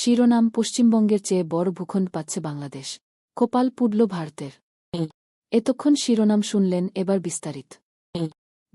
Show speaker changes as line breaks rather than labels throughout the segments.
শিরোনাম পশ্চিমবঙ্গের চেয়ে বড় ভূখণ্ড পাচ্ছে বাংলাদেশ। কোপাল পুডল ভারতের। এতক্ষণ শিরোনাম শুনলেন এবার বিস্তারিত।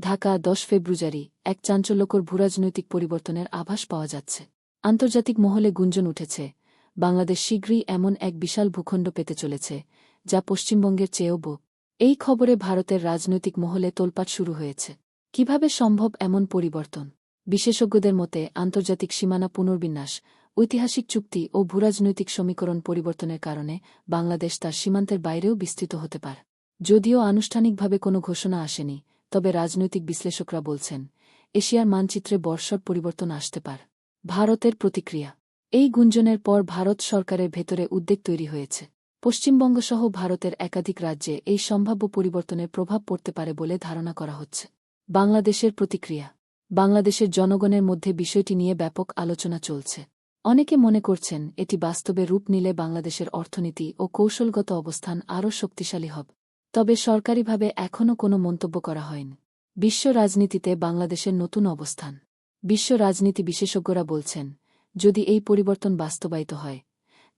ঢাকা, দশ ফেব্রুয়ারি, এক চাঞ্চল্যকর ভূরাজনৈতিক পরিবর্তনের আভাস পাওয়া যাচ্ছে। আন্তর্জাতিক মহলে গুঞ্জন উঠেছে, বাংলাদেশ শীঘ্রই এমন এক বিশাল ভূখণ্ড পেতে চলেছে, যা পশ্চিমবঙ্গের চেয়েও বো। এই খবরে ভারতের রাজনৈতিক মহলে তোলপাট শুরু হয়েছে। কীভাবে সম্ভব এমন পরিবর্তন? বিশেষজ্ঞদের মতে, আন্তর্জাতিক সীমানা পুনর্বিন্যাস ঐতিহাসিক চুক্তি ও ভূরাজনৈতিক সমীকরণ পরিবর্তনের কারণে বাংলাদেশ তার সীমান্তের বাইরেও বিস্তৃত হতে পারে। যদিও আনুষ্ঠানিকভাবে কোনো ঘোষণা আসেনি, তবে রাজনৈতিক বিশ্লেষকরা বলছেন, এশিয়ার মানচিত্রে বর্ষর পরিবর্তন আসতে পার। ভারতের প্রতিক্রিয়া। এই গুঞ্জনের পর ভারত সরকারের ভেতরে উদ্বেগ তৈরি হয়েছে। পশ্চিমবঙ্গসহ ভারতের একাধিক রাজ্যে এই সম্ভাব্য পরিবর্তনের প্রভাব পড়তে পারে বলে ধারণা করা হচ্ছে। বাংলাদেশের প্রতিক্রিয়া। বাংলাদেশের জনগণের মধ্যে বিষয়টি নিয়ে ব্যাপক আলোচনা চলছে। অনেকে মনে করছেন এটি বাস্তবে রূপ নিলে বাংলাদেশের অর্থনীতি ও কৌশলগত অবস্থান আরও শক্তিশালী হবে। তবে সরকারিভাবে এখনও কোনো মন্তব্য করা হয়নি। বিশ্ব রাজনীতিতে বাংলাদেশের নতুন অবস্থান। বিশ্ব রাজনীতি বিশেষজ্ঞরা বলছেন, যদি এই পরিবর্তন বাস্তবায়িত হয়,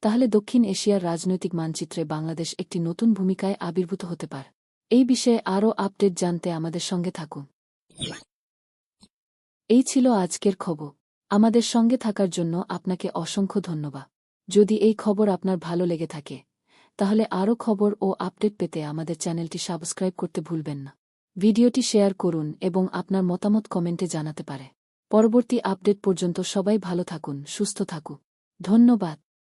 তাহলে দক্ষিণ এশিয়ার রাজনৈতিক মানচিত্রে বাংলাদেশ একটি নতুন ভূমিকায় আবির্ভূত হতে পারে। এই বিষয়ে আরও আপডেট জানতে আমাদের সঙ্গে থাকুন। এই ছিল আজকের খবর। আমাদের সঙ্গে থাকার জন্য আপনাকে অসংখ্য ধন্যবাদ। যদি এই খবর আপনার ভালো লেগে থাকে, তাহলে আরও খবর ও আপডেট পেতে আমাদের চ্যানেলটি সাবস্ক্রাইব করতে ভুলবেন না। ভিডিওটি শেয়ার করুন এবং আপনার মতামত কমেন্টে জানাতে পারে। পরবর্তী আপডেট পর্যন্ত সবাই ভালো থাকুন, সুস্থ থাকুন ধন্যবাদ।